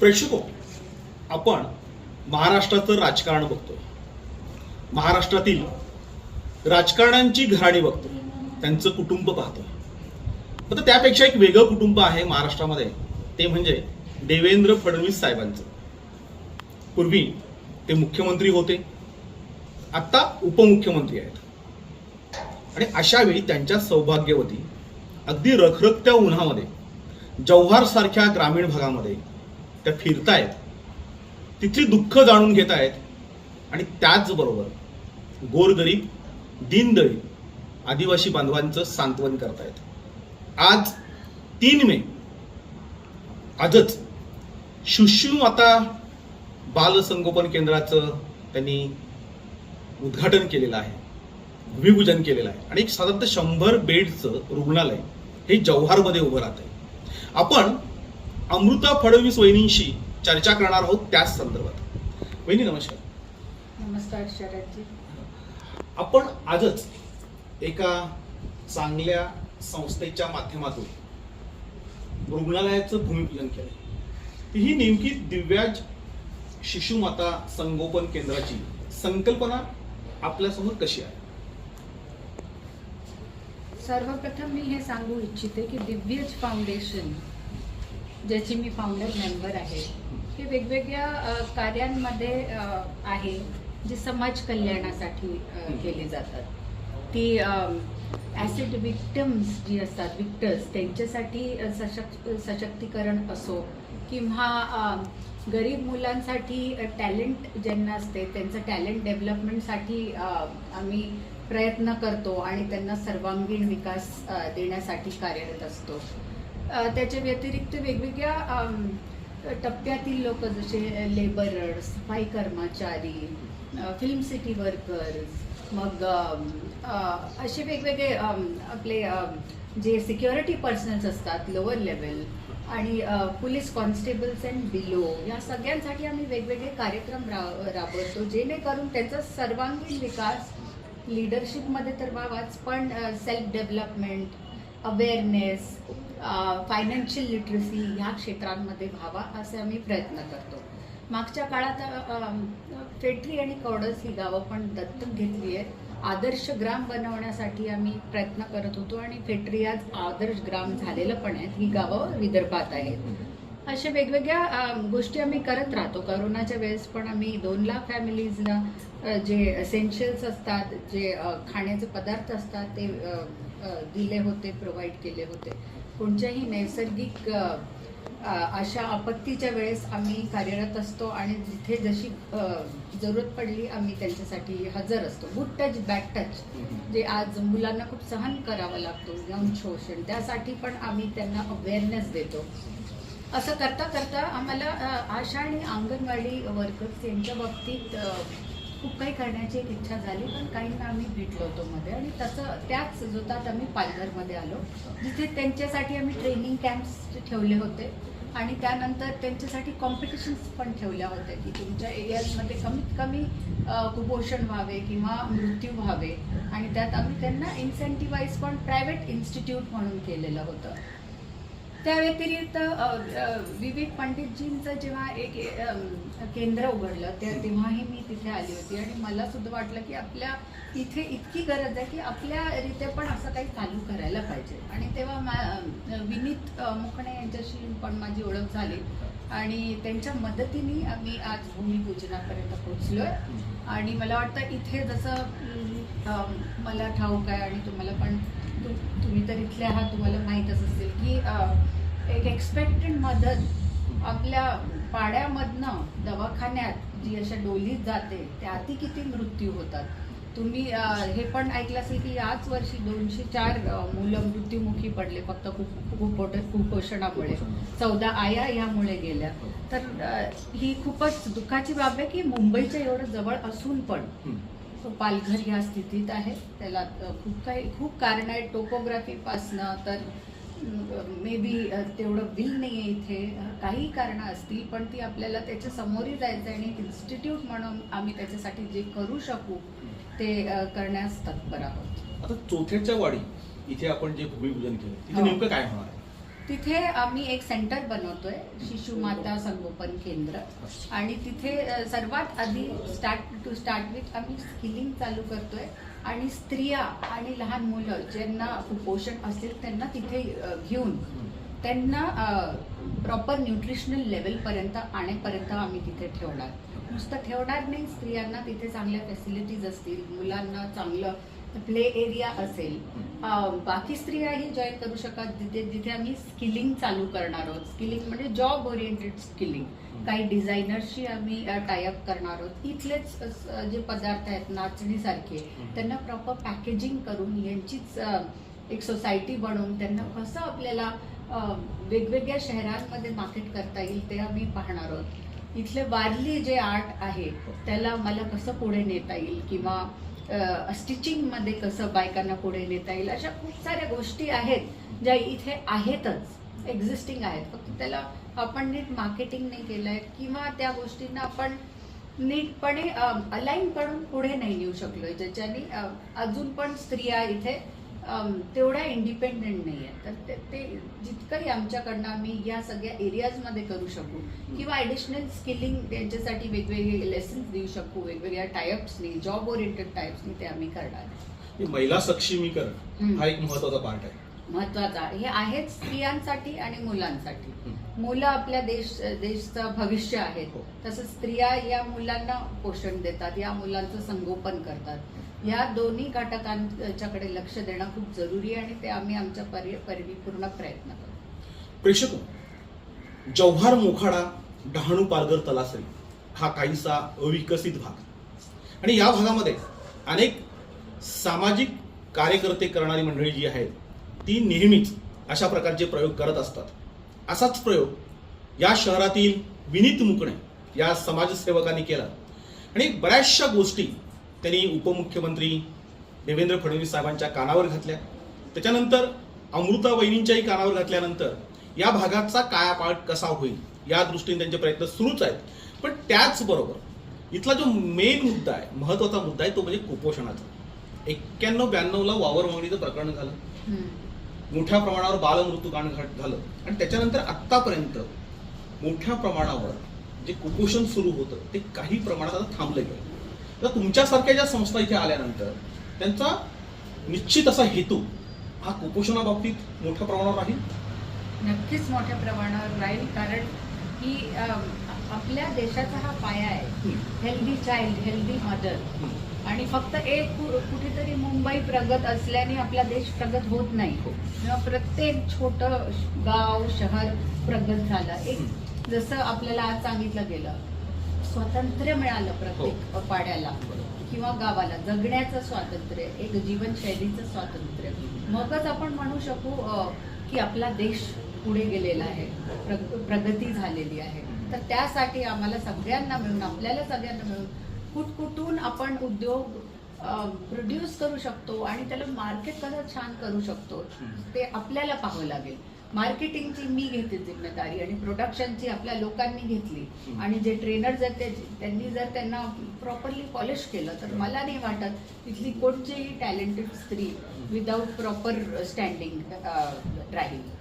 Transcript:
प्रेक्षको आपण महाराष्ट्राचं राजकारण बघतो. महाराष्ट्रातील राजकारण्यांची घराणी बघतो. त्यांचं कुटुंब पाहतो. आता त्यापेक्षा एक वेगळं कुटुंब आहे महाराष्ट्रामध्ये. ते म्हणजे देवेंद्र फडणवीस साहेबांचं. पूर्वी ते मुख्यमंत्री होते. आत्ता उपमुख्यमंत्री आहेत. आणि अशा वेळी त्यांच्या सौभाग्यवती अगदी रखरखत्या उन्हामध्ये जव्हारसारख्या ग्रामीण भागामध्ये त्या फिरतायत. तिथली दुःख जाणून घेत आहेत आणि त्याचबरोबर गोरगरीब दीनदळी आदिवासी बांधवांचं सांत्वन करतायत. आज तीन मे. आजच शिशू आता बालसंगोपन केंद्राचं त्यांनी उद्घाटन केलेलं आहे. भूमिपूजन केलेलं आहे. आणि एक साधारणतः शंभर बेडचं रुग्णालय हे जव्हारमध्ये उभं राहत आहे आपण अमृता फडणवीस वहिनींशी चर्चा करणार आहोत त्याच संदर्भात. वहिनी नमस्कार. नमस्कार शरदजी. आपण आजच एका चांगल्या संस्थेच्या माध्यमातून रुग्णालयाचं भूमिपूजन केलं. ही नेमकी दिव्याज शिशुमाता संगोपन केंद्राची संकल्पना आपल्यासमोर कशी आहे? सर्वप्रथम मी हे सांगू इच्छिते की दिव्यज फाउंडेशन ज्याची मी फाउंडर मेंबर आहे. हे वेगवेगळ्या कार्यांमध्ये आहे जे समाज कल्याणासाठी केले जातात. ती ॲसिड विक्टम्स जी असतात विक्टर्स त्यांच्यासाठी सशक्त सशक्तीकरण असो किंवा गरीब मुलांसाठी टॅलेंट ज्यांना असते त्यांचं टॅलेंट डेव्हलपमेंटसाठी आम्ही प्रयत्न करतो आणि त्यांना सर्वांगीण विकास देण्यासाठी कार्यरत असतो. त्याच्या व्यतिरिक्त वेगवेगळ्या टप्प्यातील लोक जसे लेबरर्स सफाई कर्मचारी फिल्म सिटी वर्कर्स मग असे वेगवेगळे आपले जे सिक्युरिटी पर्सनल्स असतात लोअर लेवल आणि पोलीस कॉन्स्टेबल्स अँड बिलो या सगळ्यांसाठी आम्ही वेगवेगळे कार्यक्रम रा राबवतो जेणेकरून त्यांचा सर्वांगीण विकास लिडरशिपमध्ये तर व्हावाच पण self development awareness financial literacy ह्या क्षेत्रांमध्ये व्हावा असे आम्ही प्रयत्न करतो. मागच्या काळात फेटरी आणि कवडस ही गावं पण दत्तक घेतली आहेत. आदर्श ग्राम बनवण्यासाठी आम्ही प्रयत्न करत होतो आणि फेटरी आज आदर्श ग्राम झालेलं पण आहेत. ही गावं विदर्भात आहेत. अशा वेगवेगळ्या गोष्टी आम्ही करत राहतो. करोनाच्या वेळेस पण आम्ही दोन लाख फॅमिलीजना जे एसेन्शियल्स असतात जे खाण्याचे पदार्थ असतात ते दिले होते प्रोव्हाइड केले होते. कोणत्याही नैसर्गिक अशा आपत्तीच्या वेळेस आम्ही कार्यरत असतो आणि जिथे जशी जरूरत पडली आम्ही त्यांच्यासाठी हजर असतो. गुड टच बॅड टच जे आज मुलांना खूप सहन करावं लागतो यौन शोषण त्यासाठी पण आम्ही त्यांना अवेअरनेस देतो. असं करता करता आम्हाला आशा आणि अंगणवाडी वर्कर्स यांच्या बाबतीत खूप काही करण्याची एक इच्छा झाली पण काहींना आम्ही भेटलो होतो मध्ये. आणि तसं त्याच जोतात आम्ही पालघरमध्ये आलो जिथे त्यांच्यासाठी आम्ही ट्रेनिंग कॅम्प्स ठेवले होते. आणि त्यानंतर त्यांच्यासाठी कॉम्पिटिशन्स पण ठेवल्या होत्या की तुमच्या एरियाजमध्ये कमीत कमी कुपोषण व्हावे किंवा मृत्यू व्हावे. आणि त्यात आम्ही त्यांना इन्सेंटिवाईज पण प्रायव्हेट इन्स्टिट्यूट म्हणून केलेलं होतं. त्या व्यतिरिक्त विवेक पंडितजींचं जेव्हा एक केंद्र उघडलं त्या तेव्हाही मी तिथे आली होती. आणि मला सुद्धा वाटलं की आपल्या इथे इतकी गरज आहे की आपल्या रीत्या पण असं काही चालू करायला पाहिजे. आणि तेव्हा मा विनीत मुखणे यांच्याशी पण माझी ओळख झाली. आणि त्यांच्या मदतीने आम्ही आज भूमिपूजनापर्यंत आहे आणि मला वाटतं इथे जसं मला ठाऊक आहे आणि तुम्हाला पण तुम्ही तर इथले आहात तुम्हाला माहीतच असेल की एक एक्सपेक्टेड मदत आपल्या पाड्यामधनं दवाखान्यात जी अशा डोलीत जाते त्यातही किती मृत्यू होतात. तुम्ही हे पण ऐकलं असेल की याच वर्षी दोनशे चार मुलं मृत्युमुखी पडले फक्त कुपोट कुपोषणामुळे. चौदा आया यामुळे गेल्या. तर ही खूपच दुःखाची बाब आहे की मुंबईच्या एवढं जवळ असून पण पालघर ह्या स्थितीत आहे. त्याला खूप काही खूप कारण आहे. टोपोग्राफीपासनं तर मे बी तेवढं बिल नाही आहे इथे काही कारणं असतील पण ती आपल्याला त्याच्या समोरही जायचं आहे आणि इन्स्टिट्यूट म्हणून आम्ही त्याच्यासाठी जे करू शकू ते करण्यास तत्पर आहोत. आता चौथ्याच्या वाडी इथे आपण जे भूमिपूजन केलं तिथे हो. नेमकं काय होणार तिथे आम्ही एक सेंटर बनवतोय शिशु माता संगोपन केंद्र. आणि तिथे सर्वात आधी स्टार्ट टू स्टार्ट विथ आम्ही स्किलिंग चालू करतोय. आणि स्त्रिया आणि लहान मुलं ज्यांना कुपोषण असेल त्यांना तिथे घेऊन त्यांना प्रॉपर न्यूट्रिशनल लेवलपर्यंत आणेपर्यंत आम्ही तिथे ठेवणार. नुसतं ठेवणार नाही स्त्रियांना तिथे चांगल्या फॅसिलिटीज असतील मुलांना चांगलं प्ले एरिया असेल. बाकी स्त्रियाही जॉईन करू शकतात जिथे जिथे आम्ही स्किलिंग चालू करणार आहोत. स्किलिंग म्हणजे जॉब ओरिएंटेड स्किलिंग काही डिझायनर्सशी आम्ही टायअप करणार आहोत. इथलेच जे पदार्थ आहेत नाचणीसारखे त्यांना प्रॉपर पॅकेजिंग करून यांचीच एक सोसायटी बनवून त्यांना कसं आपल्याला वेगवेगळ्या शहरांमध्ये मार्केट करता येईल ते आम्ही पाहणार आहोत. इथले वारली जे आर्ट आहे त्याला मला कसं पुढे नेता येईल? किंवा स्टिचिंगमध्ये कसं बायकांना पुढे नेता येईल अशा खूप साऱ्या गोष्टी आहेत ज्या इथे आहेतच एक्झिस्टिंग आहेत. फक्त त्याला आपण नीट मार्केटिंग नाही केलं आहे किंवा त्या गोष्टींना आपण नीटपणे अलाईन करून पुढे नाही नेऊ शकलो ज्याच्याने अजून पण स्त्रिया इथे तेवढ्या इंडिपेंडेंट नाही आहेत तर ते- ते जितकंही आमच्याकडनं आम्ही या सगळ्या एरियाजमध्ये करू शकू किंवा ॲडिशनल स्किलिंग त्यांच्यासाठी वेगवेगळे लेसन्स देऊ शकू वेगवेगळ्या टायप्सनी जॉब ओरिएंटेड टायप्सनी ते आम्ही करणार. हे महिला सक्षमीकरण. हा एक महत्त्वाचा पार्ट आहे. महत्त्वाचा हे आहेत स्त्रियांसाठी आणि मुलांसाठी. मुलं आपल्या देश देशचं भविष्य आहेत. हो. तसंच स्त्रिया या मुलांना पोषण देतात या मुलांचं संगोपन करतात. या दोन्ही घटकांच्याकडे लक्ष देणं खूप जरुरी आहे आणि ते आम्ही आमच्या परि परिपूर्ण प्रयत्न करू प्रेक्षक जव्हार मोखाडा डहाणू पालघर तलासरी हा काहीसा अविकसित भाग. आणि या भागामध्ये अनेक सामाजिक कार्यकर्ते करणारी मंडळी जी आहेत ती नेहमीच अशा प्रकारचे प्रयोग करत असतात. असाच प्रयोग या शहरातील विनीत मुकणे या समाजसेवकांनी केला. आणि बऱ्याचशा गोष्टी त्यांनी उपमुख्यमंत्री देवेंद्र फडणवीस साहेबांच्या कानावर घातल्या. त्याच्यानंतर अमृता वहिनींच्याही कानावर घातल्यानंतर या भागाचा कायापालट कसा होईल या दृष्टीने त्यांचे प्रयत्न सुरूच आहेत. पण त्याचबरोबर इथला जो मेन मुद्दा आहे महत्त्वाचा मुद्दा आहे तो म्हणजे कुपोषणाचा. एक्क्याण्णव ब्याण्णवला वावर मागणीचं प्रकरण झालं. मोठ्या प्रमाणावर बालमृत्यूकांड घट झालं. आणि त्याच्यानंतर आत्तापर्यंत मोठ्या प्रमाणावर जे कुपोषण सुरू होतं ते काही प्रमाणात आता थांबलं गेलं. तर तुमच्यासारख्या ज्या संस्था इथे आल्यानंतर त्यांचा निश्चित असा हेतू हा कुपोषणाबाबतीत मोठ्या प्रमाणावर राहील? नक्कीच मोठ्या प्रमाणावर राहील कारण की आपल्या देशाचा हा पाया आहे. हेल्दी चाइल्ड हेल्दी मदर आणि फक्त एक कुठेतरी मुंबई प्रगत असल्याने आपला देश प्रगत होत नाही. हो. किंवा प्रत्येक छोटं गाव शहर प्रगत झालं. एक जसं आपल्याला आज सांगितलं गेलं स्वातंत्र्य मिळालं प्रत्येक पाड्याला किंवा गावाला. जगण्याचं स्वातंत्र्य एक जीवनशैलीचं स्वातंत्र्य. मगच आपण म्हणू शकू की आपला देश पुढे गेलेला आहे प्रग- प्रगती झालेली आहे. तर त्यासाठी आम्हाला सगळ्यांना मिळून आपल्याला सगळ्यांना मिळून कुठकुठून आपण उद्योग प्रोड्यूस करू शकतो आणि त्याला मार्केट कसं छान करू शकतो ते आपल्याला पाहावं लागेल. मार्केटिंगची मी घेते जिम्मेदारी आणि प्रोडक्शनची आपल्या लोकांनी घेतली. आणि जे ट्रेनर्स आहेत ते त्यांनी जर त्यांना प्रॉपरली पॉलिश केलं तर मला नाही वाटत इथली कोणतीही टॅलेंटेड स्त्री विदाऊट प्रॉपर स्टँडिंग राहील